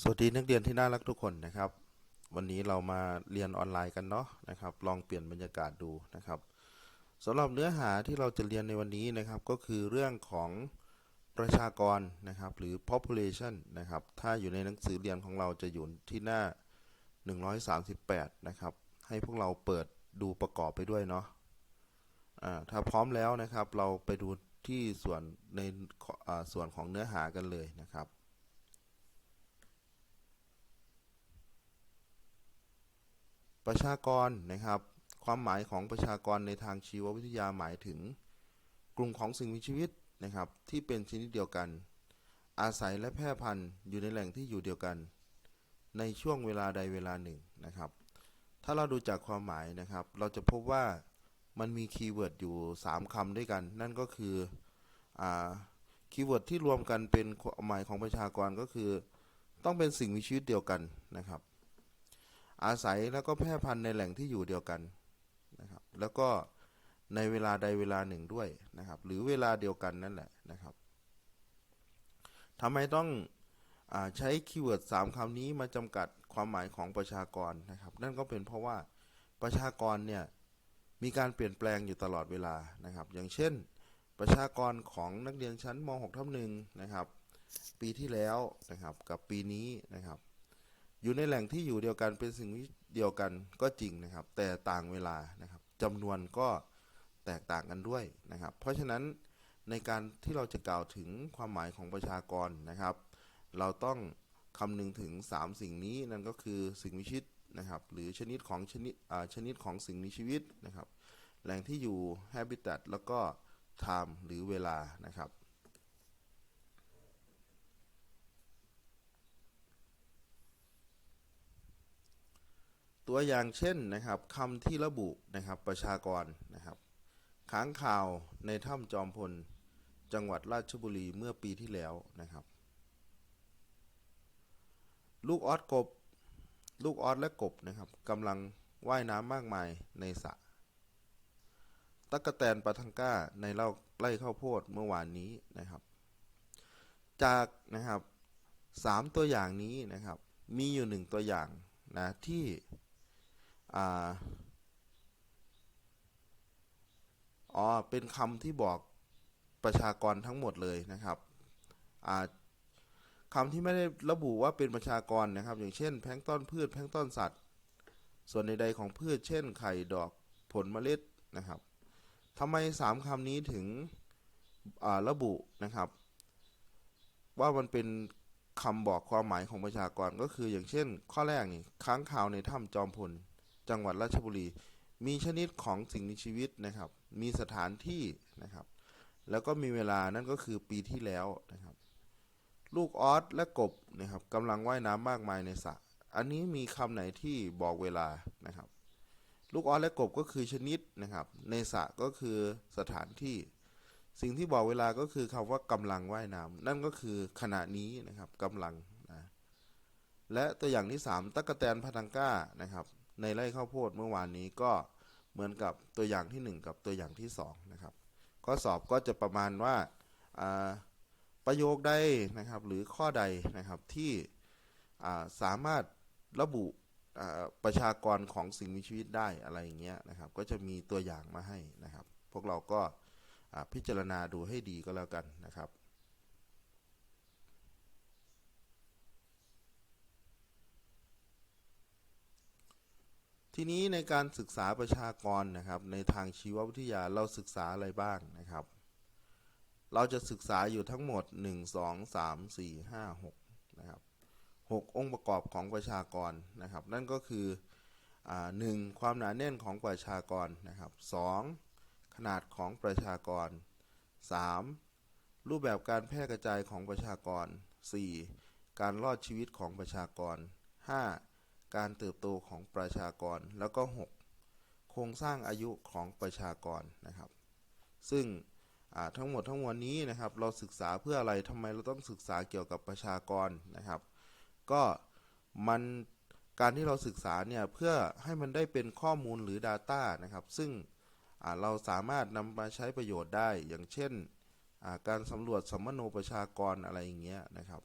สวัสดีนักเรียนที่น่ารักทุกคนนะครับ วันนี้เรามาเรียนออนไลน์กันเนาะนะครับ ลองเปลี่ยนบรรยากาศดูนะครับสำหรับเนื้อหาที่เราจะเรียนในวันนี้นะครับ ก็คือเรื่องของประชากรนะครับ หรือ population นะครับ ถ้าอยู่ในหนังสือเรียนของเราจะอยู่ที่หน้า 138 นะครับ ให้พวกเราเปิดดูประกอบไปด้วยเนาะถ้าพร้อมแล้วนะครับ เราไปดูที่ส่วนในส่วนของเนื้อหากันเลยนะครับ ประชากรนะครับ ความหมายของประชากรในทางชีววิทยาหมายถึง กลุ่มของสิ่งมีชีวิตนะครับ ที่เป็นชนิดเดียวกัน อาศัยและแพร่พันธุ์อยู่ในแหล่งที่อยู่เดียวกัน ในช่วงเวลาใดเวลาหนึ่งนะครับ ถ้าเราดูจากความหมายนะครับ เราจะพบว่ามันมีคีย์เวิร์ดอยู่ 3คำด้วยกัน นั่นก็คืออคีย์เวิร์ดที่รวมกันเป็นความหมายของประชากรก็คือ ต้องเป็นสิ่งมีชีวิตเดียวกันนะครับ อาศัยแล้วก็แพร่พันธุ์ในแหล่งที่อยู่เดียวกันนะครับ แล้วก็ในเวลาใดเวลาหนึ่งด้วยนะครับ หรือเวลาเดียวกันนั่นแหละนะครับทำไมต้องอใช้คีย์เวิร์ดสามคำนี้มาจำกัดความหมายของประชากรนะครับ นั่นก็เป็นเพราะว่าประชากรเนี่ยมีการเปลี่ยนแปลงอยู่ตลอดเวลานะครับ อย่างเช่น ประชากรของนักเรียนชั้นม .6 ทับหนึ่งนะครับ ปีที่แล้วนะครับกับปีนี้นะครับ อยู่ในแหล่งที่อยู่เดียวกันเป็นสิ่งเดียวกันก็จริงนะครับ แต่ต่างเวลานะครับจำนวนก็แตกต่างกันด้วยนะครับ เพราะฉะนั้นในการที่เราจะกล่าวถึงความหมายของประชากรนะครับ เราต้องคำนึงถึง 3 สิ่งนี้นั่นก็คือสิ่งมีชีวิตนะครับ หรือชนิดของชนิดอ่าชนิดของสิ่งมีชีวิตนะครับ แหล่งที่อยู่ habitat แล้วก็ time หรือเวลานะครับ ตัวอย่างเช่นนะครับคำที่ระบุนะครับประชากรนะครับค้างข่าวในถ้ำจอมพลจังหวัดราชบุรีเมื่อปีที่แล้วนะครับ ลูกออสกบ ลูกออสและกบนะครับกำลังว่ายน้ำมากมายในสระตักะแตนปลาทังก้าในเล่าไร่ข้าวโพดเมื่อวานนี้นะครับ จากนะครับสามตัวอย่างนี้นะครับ มีอยู่หนึ่งตัวอย่างนะที่ อ่าอ๋อเป็นคำที่บอกประชากรทั้งหมดเลยนะครับอ่าคำที่ไม่ได้ระบุว่าเป็นประชากรนะครับ อย่างเช่น แพงต้นพืช แพงต้นสัตว์ ส่วนใดๆของพืช เช่น ไข่ดอกผลเมล็ดนะครับทำไมสามคำนี้ถึงระบุนะครับ ว่ามันเป็นคำบอกความหมายของประชากรก็คืออย่างเช่น ข้อแรกนี่ค้างคาวในถ้ำจอมพล จังหวัดราชบุรี มีชนิดของสิ่งมีชีวิตนะครับ มีสถานที่นะครับ แล้วก็มีเวลานั่นก็คือปีที่แล้วนะครับ ลูกออสและกบนะครับกำลังว่ายน้ำมากมายในสระอันนี้มีคำไหนที่บอกเวลานะครับ ลูกออสและกบก็คือชนิดนะครับ ในสระก็คือสถานที่ สิ่งที่บอกเวลาก็คือคำว่ากำลังว่ายน้ำนั่นก็คือขณะนี้นะครับกำลังนะและตัวอย่างที่ 3ตั๊กแตนพาทังก้านะครับ ในไร่ข้าวโพดเมื่อวานนี้ก็เหมือนกับตัวอย่างที่ 1 กับตัวอย่างที่2นะครับข้อสอบก็จะประมาณว่าประโยคใดนะครับ หรือข้อใดนะครับที่สามารถระบุประชากรของสิ่งมีชีวิตได้อะไรอย่างเงี้ยนะครับ ก็จะมีตัวอย่างมาให้นะครับ พวกเราก็พิจารณาดูให้ดีก็แล้วกันนะครับ ทีนี้ในการศึกษาประชากรนะครับ ในทางชีววิทยาเราศึกษาอะไรบ้างนะครับ เราจะศึกษาอยู่ทั้งหมด 1 2 3 4 5 6นะครับ6องค์ประกอบของประชากรนะครับ นั่นก็คืออ่าหนึ่งความหนาแน่นของประชากรนะครับสองขนาดของประชากร 3. รูปแบบการแพร่กระจายของประชากร 4. การรอดชีวิตของประชากร 5. การเติบโตของประชากร แล้วก็ 6. โครงสร้างอายุของประชากรนะครับ ซึ่งทั้งหมดทั้งมวลนี้นะครับ เราศึกษาเพื่ออะไรทำไมเราต้องศึกษาเกี่ยวกับประชากรนะครับ ก็มันการที่เราศึกษาเนี่ยเพื่อให้มันได้เป็นข้อมูลหรือ Data นะครับ ซึ่งเราสามารถนำมาใช้ประโยชน์ได้ อย่างเช่นการสำรวจสัมมโนประชากรอะไรอย่างเงี้ยนะครับ